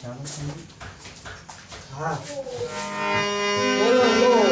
ચાલો. હા. બોલો લો